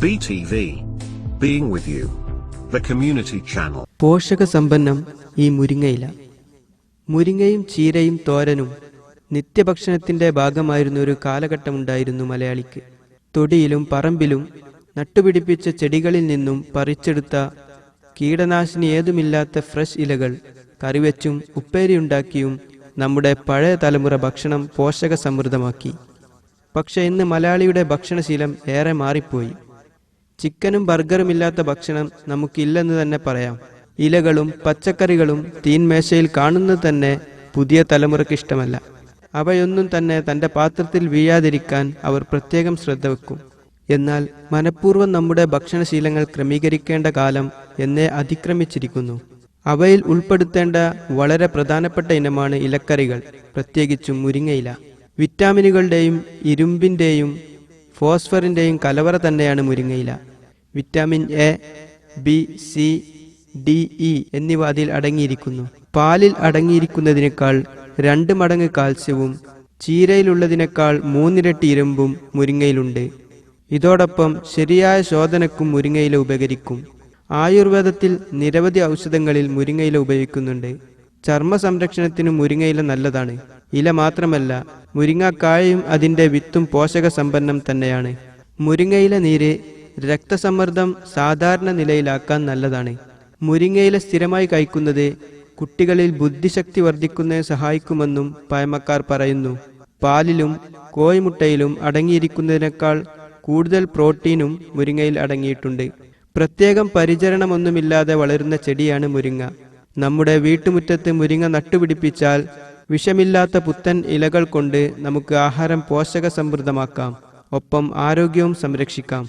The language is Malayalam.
BTV. Being with you. The community channel. പോഷക സമ്പന്നം ഈ മുരിങ്ങയില മുരിങ്ങയും ചീരയും തോരനും നിത്യഭക്ഷണത്തിന്റെ ഭാഗമായിരുന്ന ഒരു കാലഘട്ടമുണ്ടായിരുന്നു മലയാളിക്ക് തൊടിയിലും പറമ്പിലും നട്ടുപിടിപ്പിച്ച ചെടികളിൽ നിന്നും പറിച്ചെടുത്ത കീടനാശിനി ഏതുമില്ലാത്ത ഫ്രഷ് ഇലകൾ കറിവെച്ചും ഉപ്പേരിയുണ്ടാക്കിയും നമ്മുടെ പഴയ തലമുറ ഭക്ഷണം പോഷക സമൃദ്ധമാക്കി പക്ഷെ ഇന്ന് മലയാളിയുടെ ഭക്ഷണശീലം ഏറെ മാറിപ്പോയി ചിക്കനും ബർഗറും ഇല്ലാത്ത ഭക്ഷണം നമുക്കില്ലെന്ന് തന്നെ പറയാം. ഇലകളും പച്ചക്കറികളും തീൻമേശയിൽ കാണുന്നത് തന്നെ പുതിയ തലമുറയ്ക്ക് ഇഷ്ടമല്ല. അവയൊന്നും തന്നെ തന്റെ പാത്രത്തിൽ വീഴാതിരിക്കാൻ അവർ പ്രത്യേകം ശ്രദ്ധ വെക്കും. എന്നാൽ മനഃപൂർവം നമ്മുടെ ഭക്ഷണശീലങ്ങൾ ക്രമീകരിക്കേണ്ട കാലം എന്നെ അതിക്രമിച്ചിരിക്കുന്നു. അവയിൽ ഉൾപ്പെടുത്തേണ്ട വളരെ പ്രധാനപ്പെട്ട ഇനമാണ് ഇലക്കറികൾ പ്രത്യേകിച്ചും മുരിങ്ങയില. വിറ്റാമിനുകളുടെയും ഇരുമ്പിന്റെയും ഫോസ്ഫറിന്റെയും കലവറ തന്നെയാണ് മുരിങ്ങയില. Vitamin A B C D E എന്നിവ അതിൽ അടങ്ങിയിരിക്കുന്നു. പാലിൽ അടങ്ങിയിരിക്കുന്നതിനേക്കാൾ രണ്ട് മടങ്ങ് കാൽസ്യവും ചീരയിലുള്ളതിനേക്കാൾ മൂന്നിരട്ടി ഇരുമ്പും മുരിങ്ങയിലുണ്ട്. ഇതോടൊപ്പം ശരിയായ ശോധനക്കും മുരിങ്ങയില ഉപകരിക്കും. ആയുർവേദത്തിൽ നിരവധി ഔഷധങ്ങളിൽ മുരിങ്ങയില ഉപയോഗിക്കുന്നുണ്ട്. ചർമ്മ സംരക്ഷണത്തിന് മുരിങ്ങയില നല്ലതാണ്. ഇല മാത്രമല്ല മുരിങ്ങക്കായയും അതിന്റെ വിത്തും പോഷക സമ്പന്നം തന്നെയാണ്. മുരിങ്ങയില നീര് രക്തസമ്മർദ്ദം സാധാരണ നിലയിലാക്കാൻ നല്ലതാണ്. മുരിങ്ങയില സ്ഥിരമായി കഴിക്കുന്നത് കുട്ടികളിൽ ബുദ്ധിശക്തി വർദ്ധിക്കുന്നതിന് സഹായിക്കുമെന്നും പഴമക്കാർ പറയുന്നു. പാലിലും കോഴിമുട്ടയിലും അടങ്ങിയിരിക്കുന്നതിനേക്കാൾ കൂടുതൽ പ്രോട്ടീനും മുരിങ്ങയിൽ അടങ്ങിയിട്ടുണ്ട്. പ്രത്യേകം പരിചരണമൊന്നുമില്ലാതെ വളരുന്ന ചെടിയാണ് മുരിങ്ങ. നമ്മുടെ വീട്ടുമുറ്റത്ത് മുരിങ്ങ നട്ടുപിടിപ്പിച്ചാൽ വിഷമില്ലാത്ത പുത്തൻ ഇലകൾ കൊണ്ട് നമുക്ക് ആഹാരം പോഷക സമൃദ്ധമാക്കാം ഒപ്പം ആരോഗ്യവും സംരക്ഷിക്കാം.